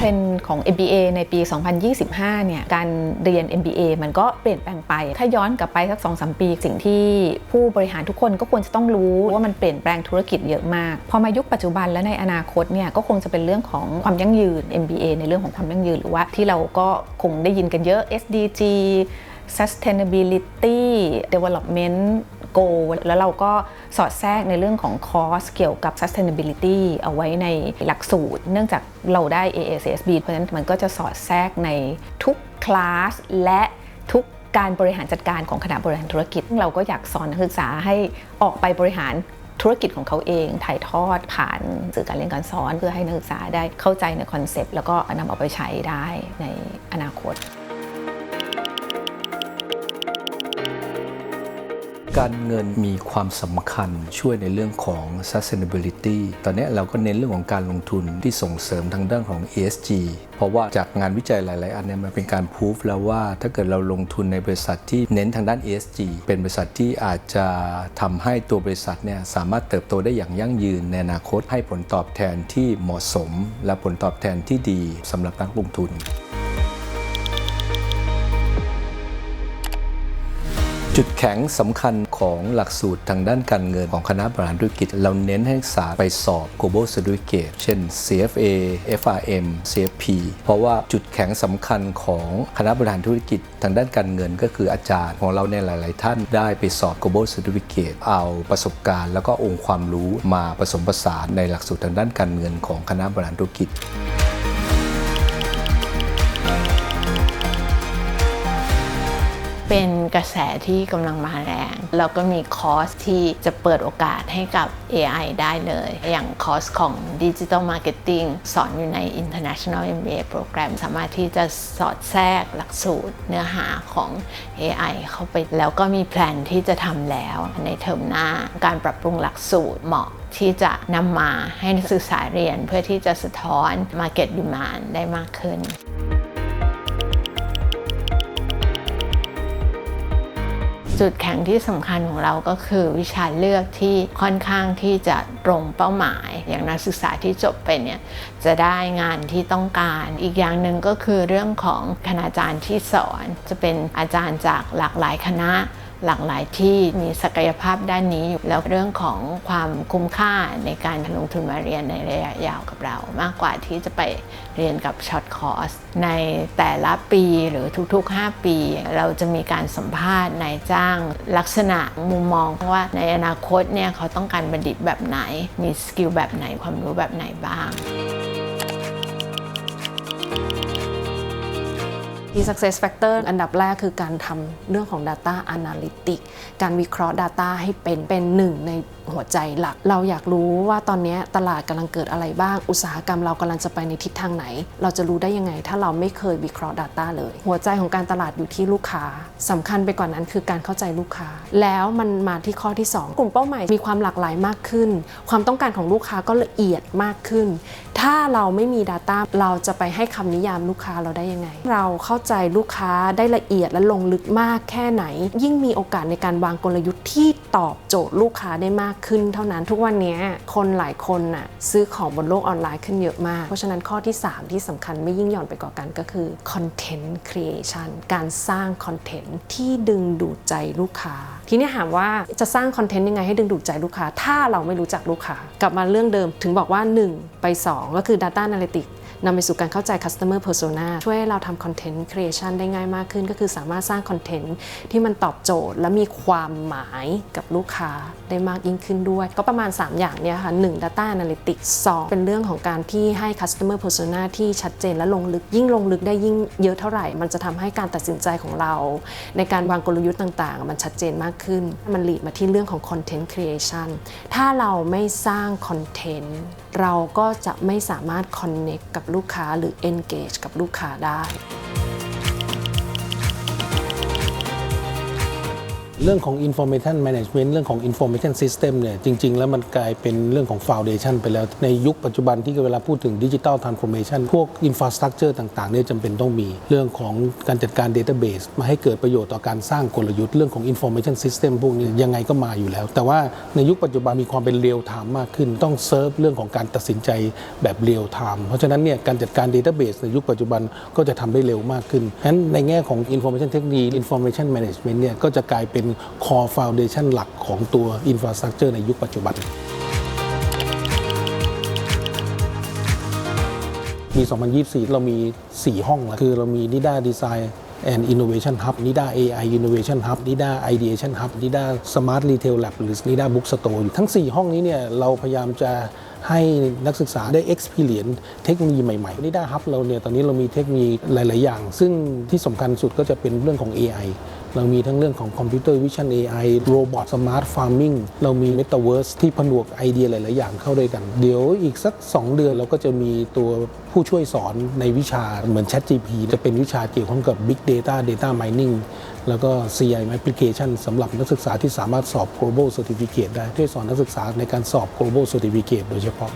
ทรนด์ของ MBA ในปี 2025 เนี่ย การเรียน MBA มันก็เปลี่ยนแปลงไป ถ้าย้อนกลับไปสัก 2-3 ปี สิ่งที่ผู้บริหารทุกคนก็ควรจะต้องรู้ว่ามันเปลี่ยนแปลงธุรกิจเยอะมาก พอมายุคปัจจุบันและในอนาคตเนี่ย ก็คงจะเป็นเรื่องของความยั่งยืน MBA ในเรื่องของความยั่งยืน หรือว่าที่เราก็คงได้ยินกันเยอะ SDG sustainability development goal แล้วเราก็สอดแทรกในเรื่องของคอร์สเกี่ยวกับ sustainability เอาไว้ในหลักสูตร เนื่องจากเราได้ AACSB เพราะฉะนั้นมันก็จะสอดแทรกในทุกคลาสและทุกการบริหารจัดการของคณะบริหารธุรกิจ เราก็อยากสอนนักศึกษาให้ออกไปบริหารธุรกิจของเขาเองถ่ายทอดผ่านสื่อการเรียนการสอน เพื่อให้นักศึกษาได้เข้าใจในคอนเซปต์แล้วก็นำเอาไปใช้ได้ในอนาคต การเงินมีความสำคัญช่วยในเรื่องของ sustainability ตอนนี้เราก็เน้นเรื่องของการลงทุนที่ส่งเสริมทางด้านของ ESG เพราะว่าจากงานวิจัยหลาย ๆ อันเนี่ยมันเป็นการพูฟแล้วว่าถ้าเกิดเราลงทุนในบริษัทที่เน้นทางด้าน ESG เป็นบริษัทที่อาจจะทำให้ตัวบริษัทเนี่ยสามารถเติบโตได้อย่างยั่งยืนในอนาคตให้ผลตอบแทนที่เหมาะสม และผลตอบแทนที่ดีสำหรับนักลงทุน จุดแข็งสำคัญของหลักสูตรทางด้านการเงินของคณะบริหารธุรกิจ เราเน้นให้นักศึกษาไปสอบ global certificate เช่น CFA FRM CFP เพราะว่าจุดแข็งสำคัญของคณะบริหารธุรกิจทางด้านการเงินก็คืออาจารย์ของเราในหลาย ๆ ท่านได้ไปสอบ global certificate เอาประสบการณ์ แล้วก็องค์ความรู้มาผสมผสานในหลักสูตรทางด้านการเงินของคณะบริหารธุรกิจ เป็นกระแสที่กำลังมาแรง แล้วก็มีคอร์สที่จะเปิดโอกาสให้กับ AI ได้เลย อย่างคอร์สของ Digital Marketing สอนอยู่ใน International MBA Program สามารถที่จะสอดแทรกหลักสูตรเนื้อหาของ AI เข้าไป แล้วก็มีแพลนที่จะทำแล้วในเทอมหน้าการปรับปรุงหลักสูตรเหมาะที่จะนำมาให้นักศึกษาเรียนเพื่อที่จะสะท้อน Market Demand ได้มากขึ้น จุดแข็งที่สำคัญของเราก็คือวิชาเลือกที่ค่อนข้างที่จะตรงเป้าหมาย อย่างนักศึกษาที่จบไปเนี่ยจะได้งานที่ต้องการ อีกอย่างหนึ่งก็คือเรื่องของคณาจารย์ที่สอนจะเป็นอาจารย์จากหลากหลายคณะ หลากหลายที่มีศักยภาพด้านนี้อยู่แล้วเรื่องของความคุ้มค่าในการลงทุนมาเรียนในระยะยาวกับเรา มากกว่าที่จะไปเรียนกับช็อตคอร์สในแต่ละปีหรือทุกๆ 5 ปี เราจะมีการสัมภาษณ์นายจ้างลักษณะมุมมองว่าในอนาคตเนี่ยเขาต้องการบัณฑิตแบบไหน มีสกิลแบบไหนความรู้แบบไหนบ้าง Key Success Factor อันดับแรกคือการทำเรื่องของ Data Analytics การวิเคราะห์ Data ให้เป็นเป็นหนึ่งในหัวใจหลัก เราอยากรู้ว่าตอนนี้ตลาดกำลังเกิดอะไรบ้าง อุตสาหกรรมเรากำลังจะไปในทิศทางไหน เราจะรู้ได้ยังไง ถ้าเราไม่เคยวิเคราะห์ Data เลย หัวใจของการตลาดอยู่ที่ลูกค้าสำคัญไปกว่านั้นคือการเข้าใจลูกค้า แล้วมันมาที่ข้อที่ 2 กลุ่มเป้าหมายมีความหลากหลายมากขึ้น ความต้องการของลูกค้าก็ละเอียดมากขึ้น ถ้าเราไม่มี Data เราจะไปให้คำนิยามลูกค้าเราได้ยังไง เราเข้าใจลูกค้าได้ละเอียดและลงลึกมากแค่ไหน ยิ่งมีโอกาสในการวางกลยุทธ์ที่ตอบโจทย์ลูกค้าได้มากขึ้น เท่านั้นทุกวันนี้คนหลายคนน่ะซื้อของบนโลกออนไลน์ขึ้นเยอะมาก เพราะฉะนั้นข้อที่ 3 ที่สำคัญไม่ยิ่งหย่อนไปกว่ากันก็คือ Content Creation การสร้างคอนเทนต์ที่ดึงดูดใจลูกค้า ทีนี้ถามว่าจะสร้างคอนเทนต์ยังไงให้ดึงดูดใจลูกค้า ถ้าเราไม่รู้จักลูกค้ากลับมาเรื่องเดิมถึงบอกว่า 1 ไป 2 ก็คือ Data Analytics นำไปสู่การเข้าใจ customer persona ช่วยให้เราทำ content creation ได้ง่ายมากขึ้น ก็คือสามารถสร้างคอนเทนต์ที่มันตอบโจทย์ และมีความหมายกับลูกค้าได้มากยิ่งขึ้นด้วย ก็ประมาณ 3 อย่างเนี่ยค่ะ 1 data analytics 2 เป็นเรื่องของการที่ให้ customer persona ที่ชัดเจนและลงลึกยิ่งลงลึกได้ยิ่งเยอะเท่าไหร่ มันจะทำให้การตัดสินใจของเรา ในการวางกลยุทธ์ต่างๆ มันชัดเจนมากขึ้น มันหลีดมาที่เรื่องของ content creation ถ้าเราไม่สร้างคอนเทนต์เราก็จะไม่สามารถ connect กับลูกค้าหรือ engage กับลูกค้าได้ เรื่องของ information management เรื่องของ information system เนี่ยจริง ๆ แล้วมันกลายเป็นเรื่องของ foundation ไปแล้ว ในยุคปัจจุบันที่เวลาพูดถึง digital transformation พวก infrastructure ต่างๆเนี่ยจำเป็นต้องมีเรื่องของการจัดการ database มาให้เกิดประโยชน์ต่อการสร้างกลยุทธ์เรื่องของ information system พวกนี้ยังไงก็มาอยู่แล้ว แต่ว่าในยุคปัจจุบันมีความเป็น real time มากขึ้น ต้องเซิร์ฟเรื่องของการตัดสินใจแบบ real time เพราะฉะนั้นเนี่ยการจัดการ database ในยุคปัจจุบันก็จะทำได้เร็วมากขึ้นฉะนั้นในแง่ของ information technology information management เนี่ยก็จะกลายเป็นคอฟาวเดชันหลักของตัวอินฟราสตรักเจอร์ในยุคปัจจุบัน ปี 2024 เรามี 4 ห้องคือเรามีนิด้าดีไซน์ and Innovation Hub NIDA AI Innovation Hub NIDA Ideation Hub NIDA Smart Retail Lab หรือ NIDA Book Store ทั้ง 4 ห้องนี้เนี่ยเราพยายามจะให้นักศึกษาได้ experience เทคโนโลยีใหม่ๆนิด้าฮับเราเนี่ยตอนนี้เรามีเทคโนโลยีหลาย ๆ อย่าง ซึ่งที่สำคัญสุดก็จะเป็นเรื่องของ AI เรามีทั้งเรื่องของคอมพิวเตอร์วิชั่น AI โรบอทสมาร์ทฟาร์มิงเรามี m e t a เวิร์สที่ผนวกไอเดียหลาย ๆ อย่างเข้าด้วยกัน เดี๋ยวอีกสัก 2 เดือนเราก็จะมีตัวผู้ช่วยสอนในวิชาเหมือน ChatGPT จะเป็นวิชาเกี่ยวข้องกับ Big Data Data Mining แล้วก็ CI Application สำหรับนักศึกษาที่สามารถสอบ Global Certificate ได้ช่วยสอนนักศึกษาในการสอบ Global Certificate โดยเฉพาะ